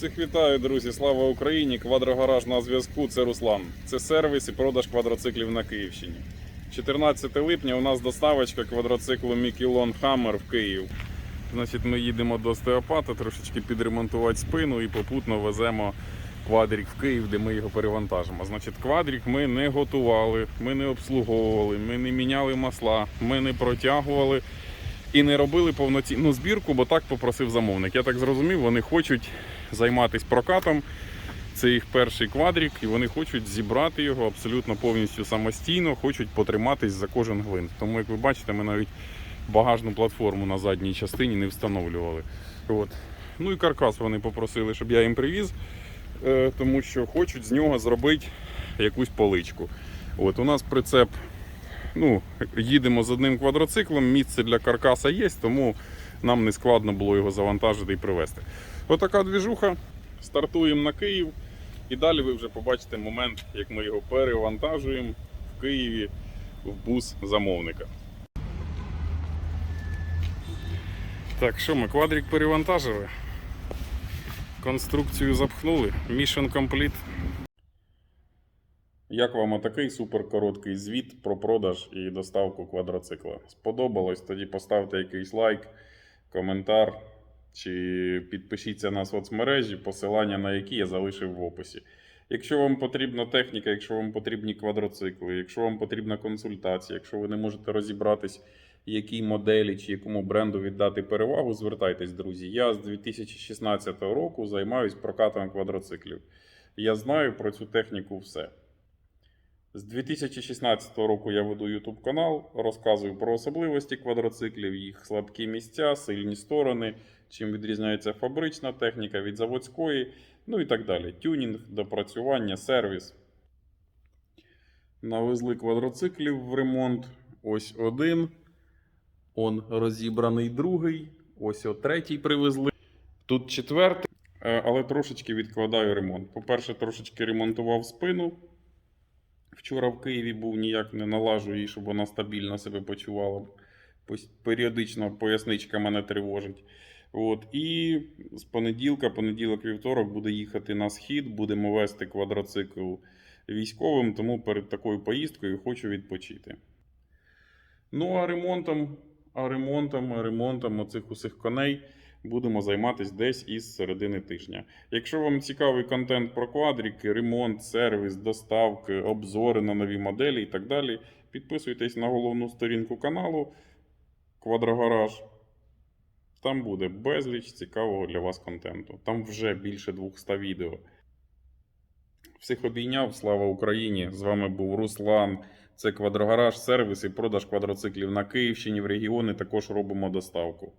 Всіх вітаю, друзі! Слава Україні! Квадрогараж на зв'язку. Це Руслан. Це сервіс і продаж квадроциклів на Київщині. 14 липня у нас доставочка квадроциклу Мікілон Хаммер в Київ. Значить, ми їдемо до остеопата, трошечки підремонтувати спину і попутно веземо квадрік в Київ, де ми його перевантажимо. Значить, квадрік ми не готували, ми не обслуговували, ми не міняли масла, ми не протягували і не робили повноцінну збірку, бо так попросив замовник. Я так зрозумів, вони хочуть займатися прокатом. Це їх перший квадрік, і вони хочуть зібрати його абсолютно повністю самостійно, хочуть потриматись за кожен гвинт. Тому, як ви бачите, ми навіть багажну платформу на задній частині не встановлювали. От. Ну і каркас вони попросили, щоб я їм привіз, е, тому що хочуть з нього зробити якусь поличку. От у нас прицеп ну, їдемо з одним квадроциклом, місце для каркаса є, тому нам не складно було його завантажити і привезти. Отака двіжуха. Стартуємо на Київ. І далі ви вже побачите момент, як ми його перевантажуємо в Києві в бус замовника. Так, що ми квадрик перевантажили? Конструкцію запхнули. Mission complete. Як вам отакий суперкороткий звіт про продаж і доставку квадроцикла? Сподобалось? Тоді поставте якийсь лайк, коментар чи підпишіться на соцмережі, посилання на які я залишив в описі. Якщо вам потрібна техніка, якщо вам потрібні квадроцикли, якщо вам потрібна консультація, якщо ви не можете розібратись, якій моделі чи якому бренду віддати перевагу, звертайтесь, друзі. Я з 2016 року займаюся прокатом квадроциклів. Я знаю про цю техніку все. З 2016 року я веду YouTube канал, розказую про особливості квадроциклів, їх слабкі місця, сильні сторони, чим відрізняється фабрична техніка від заводської, ну і так далі. Тюнінг, допрацювання, сервіс. Навезли квадроциклів в ремонт. Ось один. Он розібраний другий. Ось о третій привезли. Тут четвертий, е, але трошечки відкладаю ремонт. По-перше, трошечки ремонтував спину. Вчора в Києві був ніяк не налажу її, щоб вона стабільно себе почувала. Періодично поясничка мене тривожить. От. І з понеділка, понеділок, вівторок буде їхати на схід, будемо вести квадроцикл військовим, тому перед такою поїздкою хочу відпочити. Ну, а ремонтом, а ремонтом, а ремонтом оцих усіх коней будемо займатися десь із середини тижня. Якщо вам цікавий контент про квадрики, ремонт, сервіс, доставки, обзори на нові моделі і так далі, підписуйтесь на головну сторінку каналу Квадрогараж. Там буде безліч цікавого для вас контенту. Там вже більше 200 відео. Всіх обійняв, слава Україні! З вами був Руслан. Це Квадрогараж, сервіс і продаж квадроциклів на Київщині в регіони. Також робимо доставку.